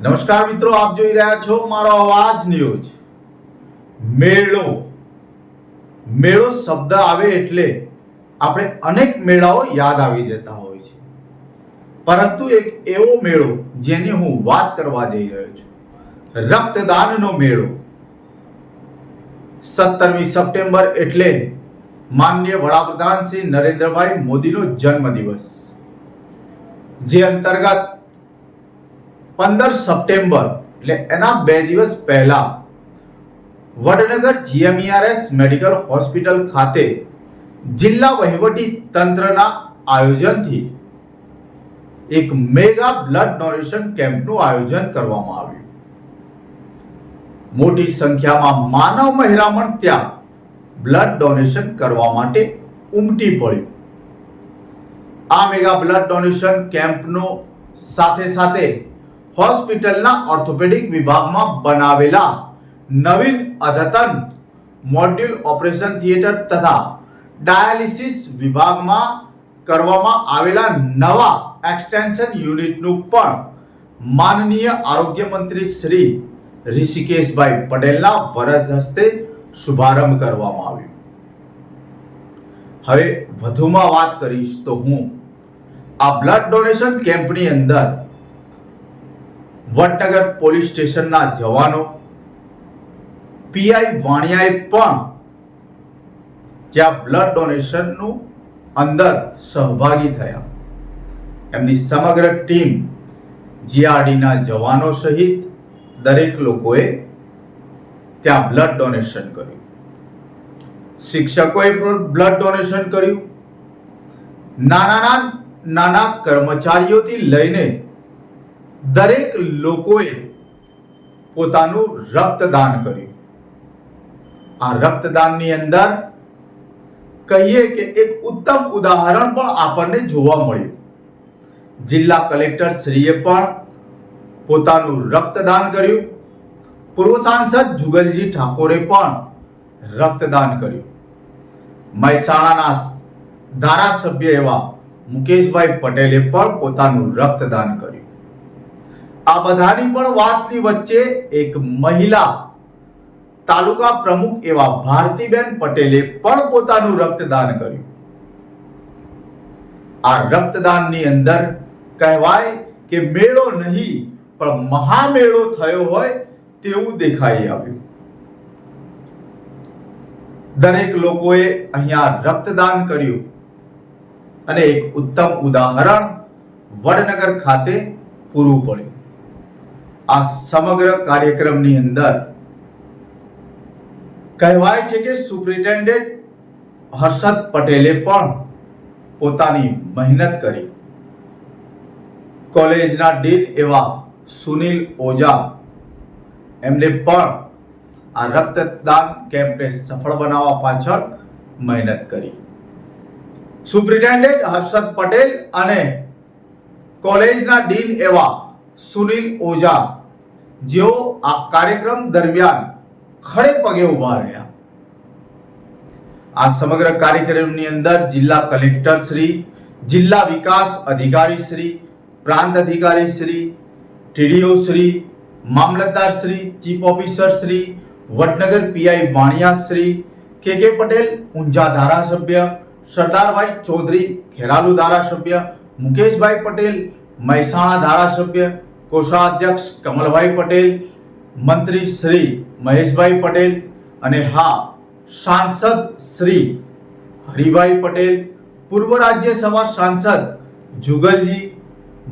નમસ્કાર મિત્રો, આપ જોઈ રહ્યા છો મારો અવાજ ન્યૂઝ. મેળો. મેળો શબ્દ આવે એટલે આપણે અનેક મેળાઓ યાદ આવી જતા હોય છે. પરંતુ એક એવો મેળો જેની હું વાત કરવા જઈ રહ્યો છું. રક્તદાનનો મેળો. સત્તરમી સપ્ટેમ્બર એટલે માનનીય વડાપ્રધાન શ્રી નરેન્દ્રભાઈ મોદીનો જન્મદિવસ. જે અંતર્ગત પંદર સપ્ટેમ્બર, એટલે એના બે દિવસ પહેલા, વડનગર જીએમઈઆરએસ મેડિકલ હોસ્પિટલ ખાતે જિલ્લા વહીવટી તંત્રના આયોજનથી એક મેગા બ્લડ ડોનેશન કેમ્પનું આયોજન કરવામાં આવ્યું. મોટી સંખ્યામાં માનવ મહેરામણ ત્યાં બ્લડ ડોનેશન કરવા માટે ઉમટી પડ્યું. આ મેગા બ્લડ ડોનેશન કેમ્પનો સાથે સાથે હોસ્પિટલના ઓર્થોપેડિક વિભાગમાં બનાવેલા નવીન અદ્યતન મોડ્યુલ ઓપરેશન થિયેટર તથા ડાયાલિસિસ વિભાગમાં કરવામાં આવેલા નવા એક્સટેન્શન યુનિટનું પણ માનનીય આરોગ્ય મંત્રી શ્રી ઋષિકેશભાઈ પટેલના વરસ હસ્તે શુભારંભ કરવામાં આવ્યો. હવે વધુમાં વાત કરીશ તો હું. આ બ્લડ ડોનેશન કેમ્પની અંદર વડનગર પોલીસ સ્ટેશનના જવાનો. પીઆઈ વાણિયાએ પણ જ્યાં બ્લડ ડોનેશનનું અંદર સહભાગી થયા. એમની સમગ્ર ટીમ જીઆરડીના જવાનો સહિત દરેક લોકોએ ત્યાં બ્લડ ડોનેશન કર્યું. શિક્ષકોએ પણ બ્લડ ડોનેશન કર્યું. નાના નાના કર્મચારીઓથી લઈને દરેક લોકોએ પોતાનું રક્તદાન કર્યું. આ રક્તદાનની અંદર કહીએ કે એક ઉત્તમ ઉદાહરણ પણ આપણને જોવા મળ્યું. જિલ્લા કલેક્ટર શ્રીએ પણ પોતાનું રક્તદાન કર્યું. પૂર્વ સાંસદ જુગલજી ઠાકોરે પણ રક્તદાન કર્યું. મહેસાણાના ધારાસભ્ય એવા મુકેશભાઈ પટેલે પણ પોતાનું રક્તદાન કર્યું. આ બધાની પણ વાતની વચ્ચે એક મહિલા તાલુકા પ્રમુખ એવા ભારતીબેન પટેલે પણ પોતાનું રક્તદાન કર્યું. આ રક્તદાનની અંદર કહેવાય કે મેળો નહીં, પણ મહામેળો થયો હોય તેવું દેખાઈ આવ્યું. દરેક લોકોએ અહીંયા રક્તદાન કર્યું. અને એક ઉત્તમ ઉદાહરણ વડનગર ખાતે પૂરું પડ્યું. આ સમગ્ર કાર્યક્રમની અંદર કહેવાય છે કે સુપ્રિન્ટેન્ડન્ટ હર્ષદ પટેલે પણ પોતાની મહેનત કરી. કોલેજના ડીન એવા સુનિલ ઓઝા એમને પણ આ રક્તદાન કેમ્પને સફળ બનાવવા પાછળ મહેનત કરી. સુપ્રિન્ટેન્ડન્ટ હર્ષદ પટેલ અને કોલેજના ડીન એવા સુનિલ ઓઝા જેઓ આ કાર્યક્રમ દરમિયાન ખડે પગે ઊભા રહ્યા. આ સમગ્ર કાર્યક્રમની અંદર જિલ્લા કલેક્ટર શ્રી, જિલ્લા વિકાસ અધિકારી શ્રી, પ્રાંત અધિકારી શ્રી, ટીડીઓ શ્રી, મામલતદાર Shri, chief officer Shri, Vadnagar PI Vania Shri, K કે પટેલ ઊંઝા ધારાસભ્ય, સરદારભાઈ ચૌધરી ખેરાલુ ધારાસભ્ય, મુકેશભાઈ પટેલ મહેસાણા ધારાસભ્ય કોષાધ્યક્ષ કમલભાઈ પટેલ, મંત્રી શ્રી મહેશભાઈ પટેલ અને હા, સાંસદ શ્રી હરિભાઈ પટેલ, પૂર્વ રાજ્યસભા સાંસદ જુગલજી,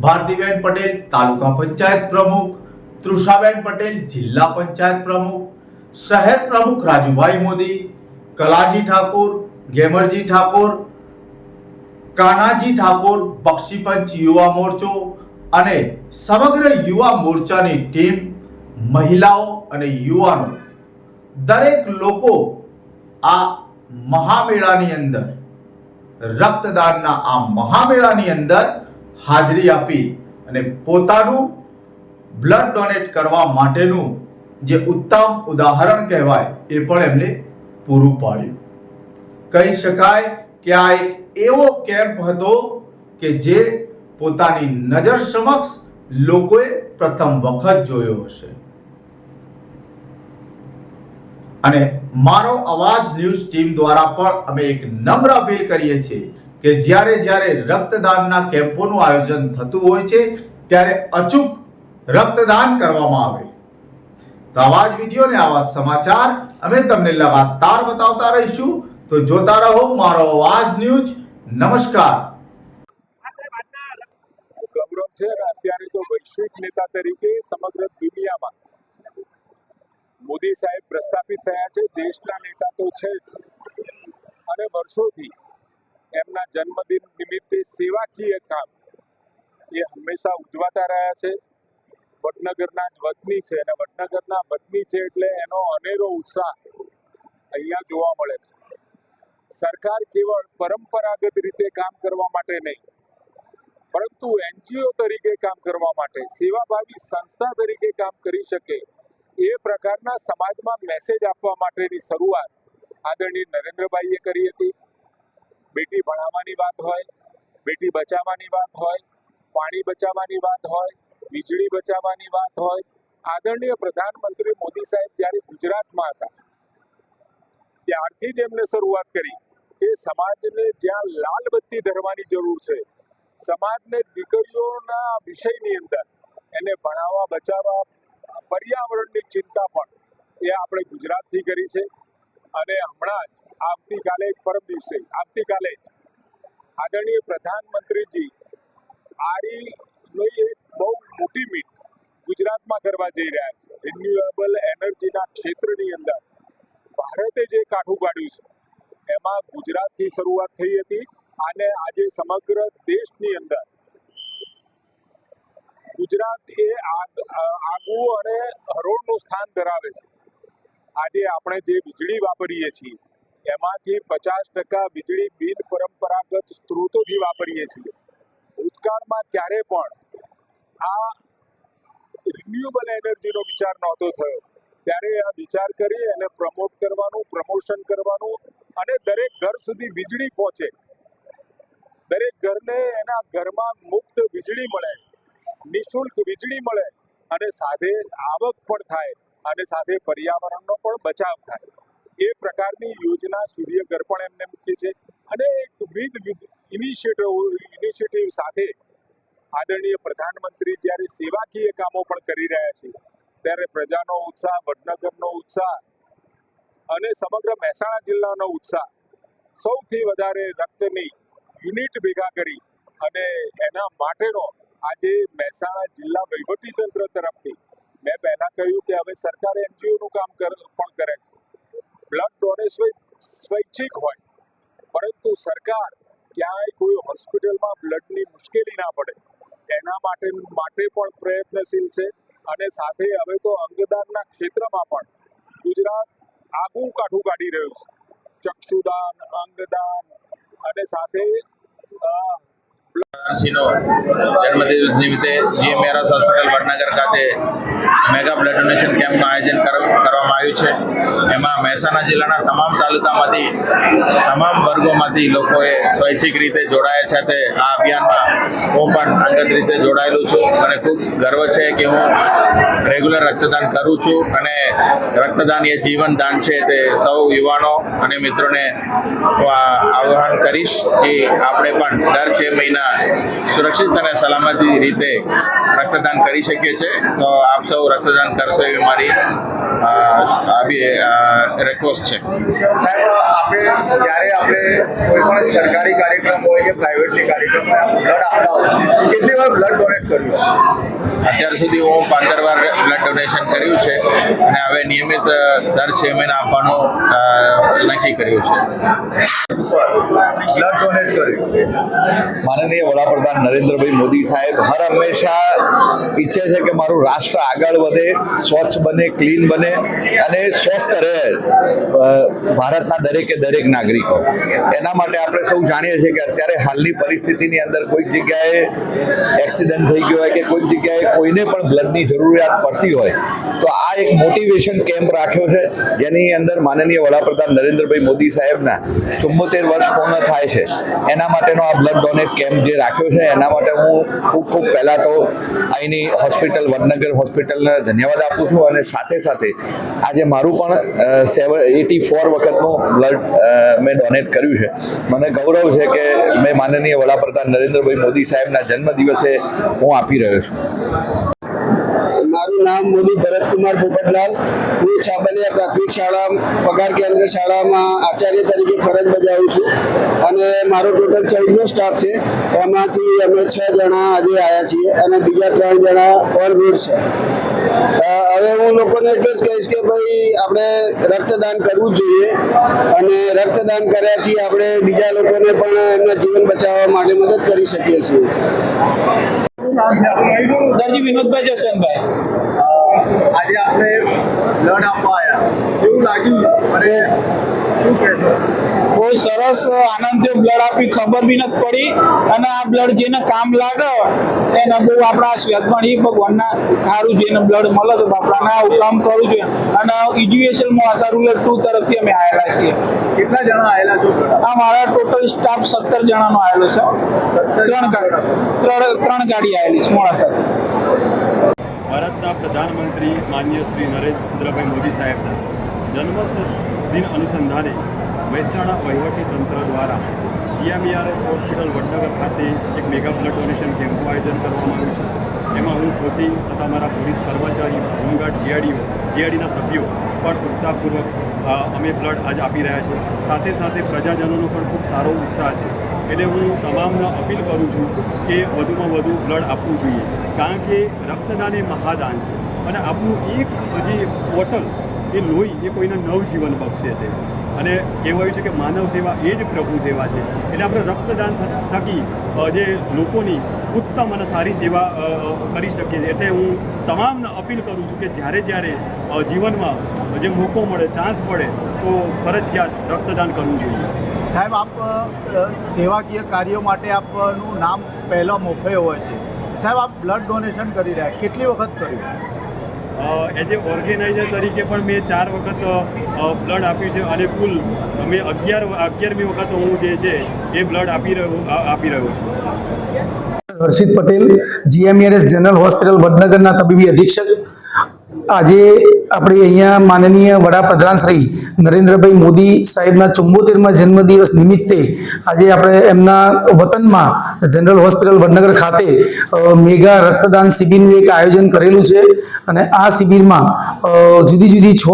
ભારતીબેન પટેલ, તાલુકા પંચાયત પ્રમુખ તૃષાબેન પટેલ, જિલ્લા પંચાયત પ્રમુખ, શહેર પ્રમુખ રાજુભાઈ મોદી, કલાજી ઠાકોર, ગેમરજી ઠાકોર, કાનાજી ઠાકોર, બક્ષીપંચ યુવા મોરચો અને સમગ્ર યુવા મોરચાની ટીમ, મહિલાઓ અને યુવાનો, દરેક લોકો આ મહામેળાની અંદર, રક્તદાનના આ મહામેળાની અંદર હાજરી આપી અને પોતાનું બ્લડ ડોનેટ કરવા માટેનું જે ઉત્તમ ઉદાહરણ કહેવાય એ પણ એમને પૂરું પાડ્યું. કહી શકાય કે આ એક એવો કેમ્પ હતો કે જે પોતાની નજર સમક્ષ લોકોએ પ્રથમ વખત જોયો હશે. અને મારો અવાજ ન્યૂઝ ટીમ દ્વારા પણ અમે એક નમ્ર અપીલ કરીએ છીએ કે જ્યારે જ્યારે રક્તદાનના કેમ્પોનું આયોજન થતું હોય છે, ત્યારે અચૂક રક્તદાન કરવામાં આવે. તો આવા જ વીડિયો ને આવા સમાચાર અમે તમને લગાતાર બતાવતા રહીશું. તો જોતા રહો મારો અવાજ ન્યૂઝ. નમસ્કાર. છે અને અત્યારે તો વૈશ્વિક નેતા તરીકે સમગ્ર દુનિયામાં મોદી સાહેબ પ્રસ્થાપિત થયા છે. દેશના નેતા તો છે જ. અને વર્ષોથી એમના જન્મદિન નિમિત્તે સેવાકીય કામ એ હંમેશા ઉજવાતા રહ્યા છે. વડનગરના જ વતની છે અને વડનગરના વતની છે એટલે એનો અનેરો ઉત્સાહ અહીંયા જોવા મળે છે. સરકાર કેવળ પરંપરાગત રીતે કામ કરવા માટે નહીં પરંતુ એનજીઓ તરીકે કામ કરવા માટે, સેવાભાવી સંસ્થા તરીકે કામ કરી શકે એ પ્રકારના સમાજમાં મેસેજ આપવા માટેની શરૂઆત આદરણીય નરેન્દ્રભાઈએ કરી હતી. બેટી ભણાવવાની વાત હોય, બેટી બચાવવાની વાત હોય, પાણી બચાવવાની વાત હોય, વીજળી બચાવવાની વાત હોય, આદરણીય પ્રધાનમંત્રી મોદી સાહેબ જ્યારે ગુજરાતમાં હતા, ત્યારથી જ એમને શરૂઆત કરી. કે સમાજને જ્યાં લાલ બત્તી ધરવાની જરૂર છે સમાજને દીકરીઓના વિષયની અંદર એને ભણાવવા, બચાવવા, પર્યાવરણની ચિંતા પણ એ આપણે ગુજરાતથી કરી છે. અને હમણાં જ આવતીકાલે પરમ દિવસે, આવતીકાલે જ આદરણીય પ્રધાનમંત્રીજી આરીની એક બહુ મોટી મીટ ગુજરાતમાં કરવા જઈ રહ્યા છે. રિન્યુએબલ એનર્જીના ક્ષેત્રની અંદર ભારતે જે કાઠું કાઢ્યું છે, એમાં ગુજરાતથી શરૂઆત થઈ હતી. અને આજે સમગ્ર દેશની અંદર ગુજરાત એ આગવું અને હરોળનું સ્થાન ધરાવે છે. આજે આપણે જે વીજળી વાપરીએ છીએ, એમાંથી પચાસ ટકા વીજળી બિન પરંપરાગત સ્ત્રોતોથી વાપરીએ છીએ. ભૂતકાળમાં ક્યારે પણ આ રિન્યુએબલ એનર્જીનો વિચાર નહોતો થયો, ત્યારે આ વિચાર કરી અને પ્રમોટ કરવાનું, પ્રમોશન કરવાનું અને દરેક ઘર સુધી વીજળી પહોંચે. દરેક ઘરને એના ઘરમાં મુક્ત વીજળી મળે, નિશુલ્ક વીજળી મળે અને સાથે આવક પણ થાય અને સાથે પર્યાવરણનો પણ બચાવ થાય. એ પ્રકારની યોજના સૂર્યઘર પણ એમને મૂકી છે અને વિવિધ ઇનિશિયેટિવ ઇનિશિયેટિવ સાથે આદરણીય પ્રધાનમંત્રી જ્યારે સેવાકીય કામો પણ કરી રહ્યા છે, ત્યારે પ્રજાનો ઉત્સાહ, વડનગરનો ઉત્સાહ અને સમગ્ર મહેસાણા જિલ્લાનો ઉત્સાહ સૌથી વધારે રક્તની યુનિટ ભેગા કરી અને એના માટેનો આજે મહેસાણા જિલ્લા વહીવટીતંત્ર તરફથી મેં પહેલાં કહ્યું કે હવે સરકાર એનજીઓનું કામ પણ કરે છે. બ્લડ ડોનેશન સ્વૈચ્છિક હોય, પરંતુ સરકાર ક્યાંય કોઈ હોસ્પિટલમાં બ્લડની મુશ્કેલી ના પડે. એના માટે માટે પણ પ્રયત્નશીલ છે અને સાથે હવે તો અંગદાનના ક્ષેત્રમાં પણ ગુજરાત આગવું કાઠું કાઢી રહ્યું છે. ચક્ષુદાન, અંગદાન અને સાથે સિંહનો જન્મદિવસ નિમિત્તે જીએમઆરએસ હોસ્પિટલ, વડનગર ખાતે મેગા બ્લડ ડોનેશન કેમ્પનું આયોજન કર- કરવામાં આવ્યું છે. એમાં મહેસાણા જિલ્લાના તમામ તાલુકામાંથી, તમામ વર્ગોમાંથી લોકોએ સ્વૈચ્છિક રીતે જોડાયા છે તે આ અભિયાનમાં હું પણ અંગત રીતે જોડાયેલું છું. અને ખૂબ ગર્વ છે કે હું રેગ્યુલર રક્તદાન કરું છું અને રક્તદાન એ જીવનદાન છે તે સૌ યુવાનો અને મિત્રોને આહ્વાન કરીશ કે આપણે પણ દર છ મહિના સુરક્ષિત અને સલામતી રીતે રક્તદાન કરી શકીએ છીએ. તો આપ સૌ રક્તદાન કરશો એવી મારી રિક્વેસ્ટ છે. સાહેબ આપણે જ્યારે આપણે કોઈ પણ સરકારી કાર્યક્રમ હોય કે પ્રાઇવેટલી કાર્યક્રમ બ્લડ આપતા હોય, કેટલી વાર બ્લડ ડોનેટ કર્યું? અત્યાર સુધી હું પંદર વાર બ્લડ ડોનેશન કર્યું છે અને હવે નિયમિત દર છ મહિના આપવાનું નક્કી કર્યું છે. બ્લડ ડોનેટ કર્યું માનનીય વડાપ્રધાન નરેન્દ્રભાઈ મોદી સાહેબ હર હંમેશા ઈચ્છે છે કે મારું રાષ્ટ્ર આગળ વધે સ્વચ્છ બને ક્લીન બને અને સ્વસ્થ રહે ભારતના દરેકે દરેક નાગરિકો. એના માટે આપણે સૌ જાણીએ છીએ કે અત્યારે હાલની પરિસ્થિતિની અંદર કોઈક જગ્યાએ એક્સિડન્ટ થઈ ગયો હોય કે કોઈક જગ્યાએ કોઈને પણ બ્લડની જરૂરિયાત પડતી હોય, તો આ એક મોટિવેશન કેમ્પ રાખ્યો છે, જેની અંદર માનનીય વડાપ્રધાન નરેન્દ્રભાઈ મોદી સાહેબના ચુમ્મોતેર વર્ષ પૂર્ણ થાય છે. એના માટેનો આ બ્લડ ડોનેટ કેમ્પ જે રાખ્યો છે, એના માટે હું ખૂબ ખૂબ પહેલાં તો અહીંની હોસ્પિટલ, વડનગર હોસ્પિટલને ધન્યવાદ આપું છું અને સાથે સાથે આજે મારું પણ સેવન, એટી ફોર વખતનું બ્લડ મેં ડોનેટ કર્યું છે. મને ગૌરવ છે કે મેં માનનીય વડાપ્રધાન નરેન્દ્રભાઈ મોદી સાહેબના જન્મદિવસે હું આપી રહ્યો છું. મારું નામ મોદી ભરતકુમાર પોપટલાલ હું છાબલિયા પ્રાથમિક શાળા પગાર કેન્દ્ર શાળામાં આચાર્ય તરીકે ફરજ બજાવું છું. અને મારો ટોટલ ચૌદનો સ્ટાફ છે. એમાંથી અમે છ જણા આજે આવ્યા છીએ અને બીજા ત્રણ જણા ઓન રોડ છે. હવે હું લોકોને એટલું જ કહીશ કે ભાઈ, આપણે રક્તદાન કરવું જોઈએ. અને રક્તદાન કર્યાથી આપણે બીજા લોકોને પણ એમના જીવન બચાવવા માટે મદદ કરી શકીએ છીએ. દરજી વિનોદભાઈ જસવંતભાઈ. આજે આપણે બ્લડ આપવા આવ્યા કેવું લાગ્યું? અને શું કહેશો? બહુ સરસ આનંદ થયો બ્લડ આપી ખબર બી નથી પડી. અને આ બ્લડ જેને કામ લાગે એને બહુ આપણા શ્વેતમણી ભગવાનના સારું જેને બ્લડ મળે તો બાપડાના આવું કામ કરવું જોઈએ. અને એજ્યુકેશનમાં આશા રૂરલ ટુ તરફથી અમે આવેલા છીએ. કેટલા જણા આવેલા છો? આ મારા ટોટલ સ્ટાફ સત્તર જણાનો આવેલો છે. ત્રણ ત્રણ ત્રણ ગાડી આવેલી છે મોડાસાથી ભારતના પ્રધાનમંત્રી માન્ય શ્રી નરેન્દ્રભાઈ મોદી સાહેબના જન્મ દિન અનુસંધાને મહેસાણા વહીવટી તંત્ર દ્વારા જીએમઈઆરએસ હોસ્પિટલ વડનગર ખાતે એક મેગા બ્લડ ડોનેશન કેમ્પનું આયોજન કરવામાં આવ્યું છે. એમાં હું પોતે તથા મારા પોલીસ કર્મચારીઓ, હોમગાર્ડ જીઆડીઓ જીઆડીના સભ્યો પણ ઉત્સાહપૂર્વક અમે બ્લડ આજ આપી રહ્યા છે સાથે સાથે પ્રજાજનોનો પણ ખૂબ સારો ઉત્સાહ છે. એટલે હું તમામને અપીલ કરું છું કે વધુમાં વધુ બ્લડ આપવું જોઈએ. કારણ કે રક્તદાન એ મહાદાન છે. અને આપણું એક જે બોટલ એ લોહી, એ કોઈને નવજીવન બક્ષે છે. અને કહેવાયું છે કે માનવ સેવા એ જ પ્રભુ સેવા છે. એટલે આપણે રક્તદાન થકી જે લોકોની ઉત્તમ અને સારી સેવા કરી શકીએ છીએ. એટલે હું તમામને અપીલ કરું છું કે જ્યારે જ્યારે જીવનમાં જે મોકો મળે, ચાન્સ પડે, તો ફરજિયાત રક્તદાન કરવું જોઈએ. સાહેબ, આપ સેવાકીય કાર્યો માટે આપનું નામ પહેલાં મોખરે હોય છે. સાહેબ, આપ બ્લડ ડોનેશન કરી રહ્યા, કેટલી વખત કર્યું? એઝ એ ઓર્ગેનાઇઝર તરીકે પણ મેં ચાર વખત બ્લડ આપ્યું છે અને કુલ મેં અગિયાર અગિયારમી વખત હું જે છે એ બ્લડ આપી રહ્યો આપી રહ્યો છું. Harshit Patel GMRS general hospital વડનગરના તબીબી અધિક્ષક. આજે આપણે અહીંયા માનનીય વડાપ્રધાન શ્રી નરેન્દ્રભાઈ મોદી સાહેબના ચુંબોતેરમાં જન્મદિવસ નિમિત્તે આજે આપણે એમના વતનમાં જનરલ હોસ્પિટલ વડનગર ખાતે મેગા રક્તદાન શિબિરનું એક આયોજન કરેલું છે અને આ શિબિરમાં જુદી જુદી છ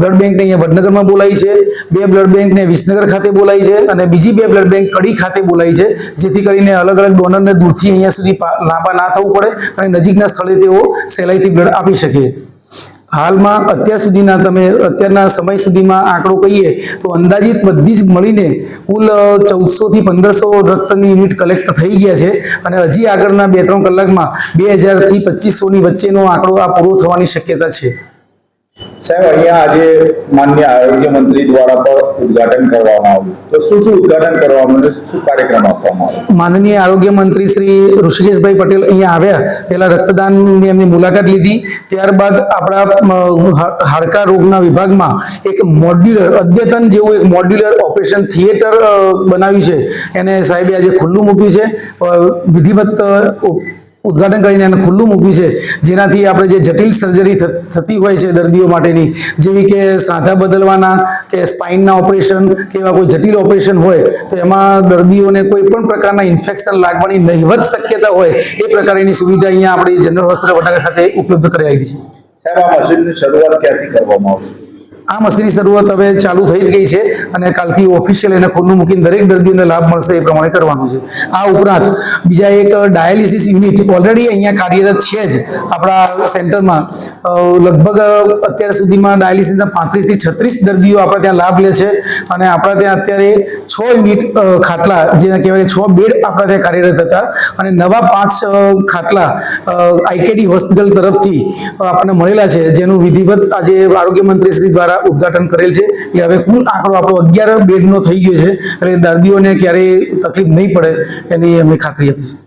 બ્લડ બેંકને અહીંયા વડનગરમાં બોલાવી છે, બે બ્લડ બેંકને વિસનગર ખાતે બોલાવી છે અને બીજી બે બ્લડ બેંક કડી ખાતે બોલાવી છે, જેથી કરીને અલગ અલગ ડોનરને દૂરથી અહીંયા સુધી લાંબા ના થવું પડે અને નજીકના સ્થળે તેઓ સહેલાઈથી બ્લડ આપી શકે. હાલમાં અત્યાર સુધીના તમે અત્યારના સમય સુધીમાં આંકડો કહીએ તો અંદાજિત બધી જ મળીને કુલ ચૌદસો થી પંદરસો રક્તની યુનિટ કલેક્ટ થઈ ગયા છે અને હજી આગળના બે ત્રણ કલાકમાં બે હજારથી પચીસોની વચ્ચેનો આંકડો આ પૂરો થવાની શક્યતા છે. સાહેબ, અહીંયા આજે માન્ય આરોગ્ય મંત્રી દ્વારા પણ ઉદ્ઘાટન કરવામાં આવ્યું. તો શું શું ઉદ્ઘાટન કરવામાં આવ્યું? શું કાર્યક્રમ આપવામાં આવ્યો? માનનીય આરોગ્ય મંત્રી શ્રી ઋષિકેશભાઈ પટેલ અહીંયા આવ્યા. પહેલા રક્તદાનની એમની મુલાકાત લીધી. ત્યારબાદ આપણા હાડકા રોગના વિભાગમાં એક મોડ્યુલર, અદ્યતન જેવું એક મોડ્યુલર ઓપરેશન થિયેટર બનાવ્યું છે. એને સાહેબે આજે ખુલ્લું મૂક્યું છે. વિધિવત ઉદ્ઘાટન કરીને એને ખુલ્લું મૂક્યું છે. જેનાથી આપણે જે જટિલ સર્જરી થતી હોય છે દર્દીઓ માટેની, જેવી કે સાંધા બદલવાના, કે સ્પાઇનના ઓપરેશન કે એવા કોઈ જટિલ ઓપરેશન હોય, તો એમાં દર્દીઓને કોઈ પણ પ્રકારના ઇન્ફેક્શન લાગવાની નહિવત શક્યતા હોય, એ પ્રકારની સુવિધા અહીંયા આપણી જનરલ હોસ્પિટલ વડાકા ખાતે ઉપલબ્ધ કરાવી છે. સાહેબ, આ મશીનની શરૂઆત ક્યાંથી કરવામાં આવશે? આ મશીનની શરૂઆત હવે ચાલુ થઈ જ ગઈ છે અને કાલથી ઓફિશિયલ એને ખુલ્લું મૂકીને દરેક દર્દીઓને લાભ મળશે એ પ્રમાણે કરવાનું છે. આ ઉપરાંત બીજા એક ડાયાલિસિસ યુનિટ ઓલરેડી અહીંયા કાર્યરત છે જ આપણા સેન્ટરમાં. લગભગ અત્યાર સુધીમાં ડાયાલિસિસના પાંત્રીસથી છત્રીસ દર્દીઓ આપણા ત્યાં લાભ લે છે અને આપણા ત્યાં અત્યારે છ યુનિટ ખાટલા જેને કહેવાય છ બેડ આપણા ત્યાં કાર્યરત હતા અને નવા પાંચ ખાટલા આઈકેડી હોસ્પિટલ તરફથી આપણને મળેલા છે. જેનું વિધિવત આજે આરોગ્ય મંત્રી શ્રી દ્વારા ઉદ્ઘાટન કરેલ છે. એટલે હવે કુલ આંકડો આપણો અગિયાર બેડનો થઈ ગયો છે. એટલે દર્દીઓને ક્યારેય તકલીફ નહીં પડે, એની અમે ખાતરી આપીશું.